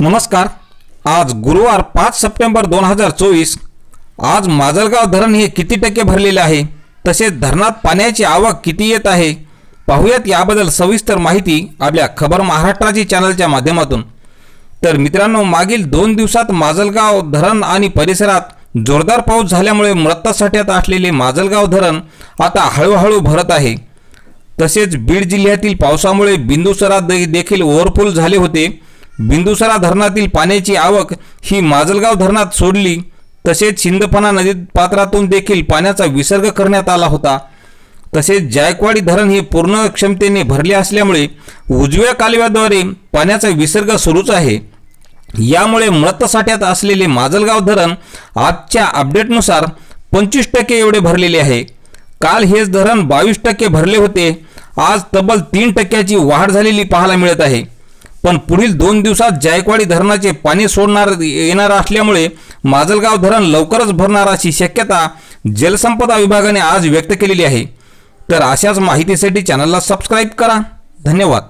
नमस्कार. आज गुरुवार पाच सप्टेंबर दोन हजार चोवीस. आज माजलगाव धरण हे किती टक्के भरलेले आहे? तसेच धरणात पाण्याची आवक किती येत आहे? पाहूयात याबद्दल सविस्तर माहिती आपल्या खबर महाराष्ट्राची चॅनलच्या माध्यमातून. तर मित्रांनो मागील दोन दिवसात माजलगाव धरण आणि परिसरात जोरदार पाऊस झाल्यामुळे मृतासाठ्यात असलेले माजलगाव धरण आता हळूहळू भरत आहे. तसेच बीड जिल्ह्यातील पावसामुळे बिंदुसरात देखील ओव्हरफुल झाले होते. बिंदुसरा धरणातील पाण्याची आवक ही माजलगाव धरणात सोडली तसेच शिंदफणा नदी पात्रातून देखील पाण्याचा विसर्ग करण्यात आला होता. तसेच जायकवाडी धरण हे पूर्ण क्षमतेने भरले असल्यामुळे उजव्या कालव्याद्वारे पाण्याचा विसर्ग सुरूच आहे. यामुळे मृतसाठ्यात असलेले माजलगाव धरण आजच्या अपडेटनुसार पंचवीस टक्के एवढे भरलेले आहे. काल हेच धरण बावीस टक्के भरले होते. आज तब्बल तीन टक्क्याची वाढ झालेली पाहायला मिळत आहे. पण पुढील दोन दिवसात जायकवाडी धरणाचे पाणी सोडणार येणार असल्यामुळे माजलगाव धरण लवकरच भरणार अशी शक्यता जलसंपदा विभागाने आज व्यक्त केलेली आहे. तर अशाच माहितीसाठी चॅनलला सबस्क्राईब करा. धन्यवाद.